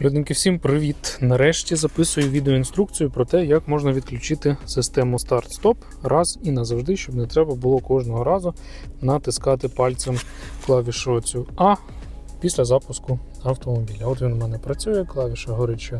Людники, всім привіт! Нарешті записую відеоінструкцію про те, як можна відключити систему старт-стоп раз і назавжди, щоб не треба було кожного разу натискати пальцем клавішу цю А після запуску автомобіля. От він у мене працює, клавіша горить, що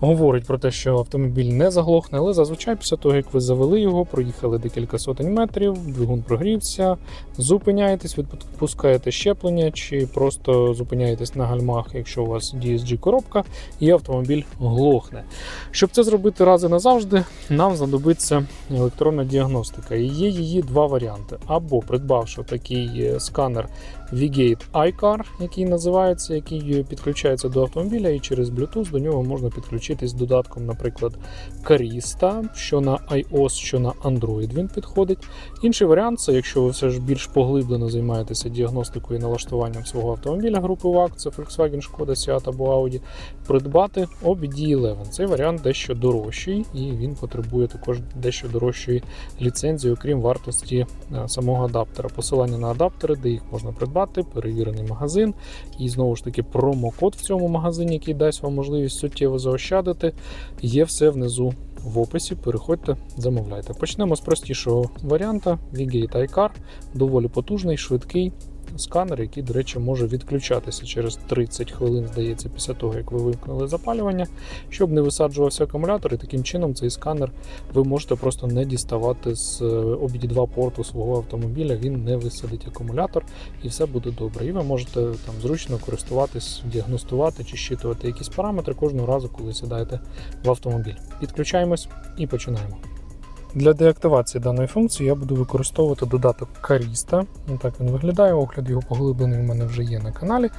говорить про те, що автомобіль не заглохне, але зазвичай після того, як ви завели його, проїхали декілька сотень метрів, двигун прогрівся, зупиняєтесь, відпускаєте щеплення чи просто зупиняєтесь на гальмах, якщо у вас DSG коробка, і автомобіль глохне. Щоб це зробити раз і назавжди, нам знадобиться електронна діагностика. І є її два варіанти. Або придбавши такий е, сканер V-Gate iCar, який називається, який підключається до автомобіля, і через Bluetooth до нього можна підключитись додатком, наприклад, Carista, що на iOS, що на Android він підходить. Інший варіант це, якщо ви все ж більш поглиблено займаєтеся діагностикою і налаштуванням свого автомобіля групи VAC, це Volkswagen, Skoda, Seat або Audi, придбати OBD11. Цей варіант дещо дорожчий, і він потребує також дещо дорожчої ліцензії, окрім вартості е, самого адаптера. Посилання на адаптери, де їх можна придбати, перевірений магазин, і знову ж таки промокод в цьому магазині, який дасть вам можливість суттєво заощадити. Є все внизу в описі. Переходьте, замовляйте. Почнемо з простішого варіанта. V-Gate iCar, доволі потужний, швидкий сканер, який, до речі, може відключатися через 30 хвилин, здається, після того, як ви вимкнули запалювання, щоб не висаджувався акумулятор. І таким чином цей сканер ви можете просто не діставати з обідва порту свого автомобіля. Він не висадить акумулятор і все буде добре. І ви можете там зручно користуватись, діагностувати чи щитувати якісь параметри кожного разу, коли сідаєте в автомобіль. Підключаємось і починаємо. Для деактивації даної функції я буду використовувати додаток Carista. Так він виглядає, огляд його поглиблений у мене вже є на каналі.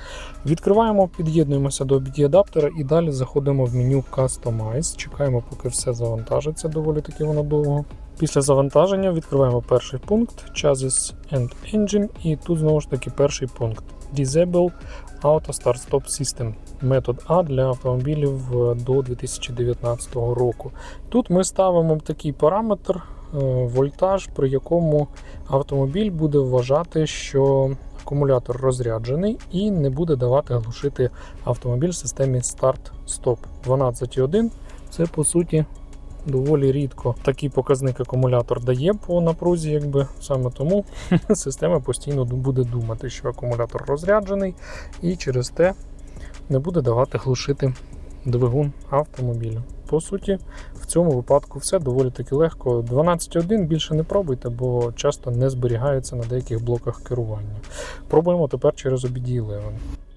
Відкриваємо, під'єднуємося до BD адаптера і далі заходимо в меню Customize. Чекаємо, поки все завантажиться, доволі таки воно довго. Після завантаження відкриваємо перший пункт Chassis and Engine, і тут знову ж таки перший пункт Disable Auto Start Stop System. Метод А для автомобілів е, до 2019 року. Тут ми ставимо такий параметр е, вольтаж, при якому автомобіль буде вважати, що акумулятор розряджений і не буде давати глушити автомобіль в системі старт-стоп. 12,1 це по суті доволі рідко такий показник акумулятор дає по напрузі, якби саме тому система постійно буде думати, що акумулятор розряджений, і через те не буде давати глушити двигун автомобіля. По суті, в цьому випадку все доволі таки легко. 12.1 більше не пробуйте, бо часто не зберігається на деяких блоках керування. Пробуємо тепер через OBD11.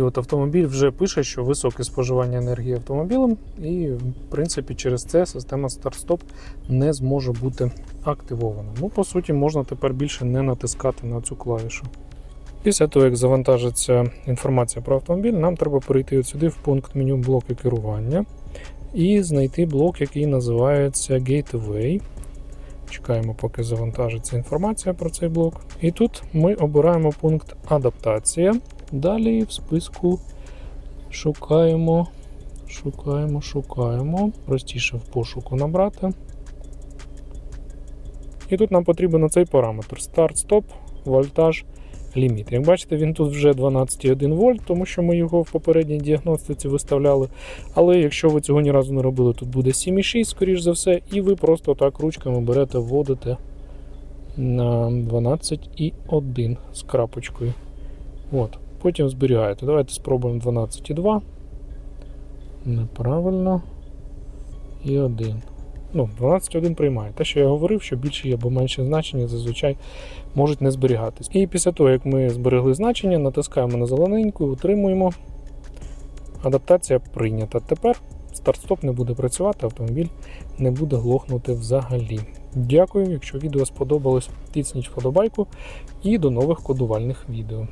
І От автомобіль вже пише, що високе споживання енергії автомобілем, і в принципі через це система старт-стоп не зможе бути активована. Ну, по суті, можна тепер більше не натискати на цю клавішу. Після того, як завантажиться інформація про автомобіль, нам треба перейти сюди в пункт меню блоки керування і знайти блок, який називається Gateway. Чекаємо, поки завантажиться інформація про цей блок. І тут ми обираємо пункт Адаптація. Далі в списку шукаємо, шукаємо, шукаємо. Простіше в пошуку набрати. І тут нам потрібен оцей параметр старт-стоп, вольтаж, ліміт. Як бачите, він тут вже 12,1 вольт, тому що ми його в попередній діагностиці виставляли. Але якщо ви цього ні разу не робили, тут буде 7,6, скоріш за все, і ви просто так ручками берете, вводите на 12,1 з крапочкою. От. Потім зберігаєте. Давайте спробуємо 12,2. Неправильно. І 1. Ну, 12.1 приймає. Те, що я говорив, що більше або менше значення зазвичай можуть не зберігатись. І після того, як ми зберегли значення, натискаємо на зелененьку, утримуємо. Адаптація прийнята. Тепер старт-стоп не буде працювати, автомобіль не буде глохнути взагалі. Дякую, якщо відео сподобалось, тисніть вподобайку і до нових кодувальних відео.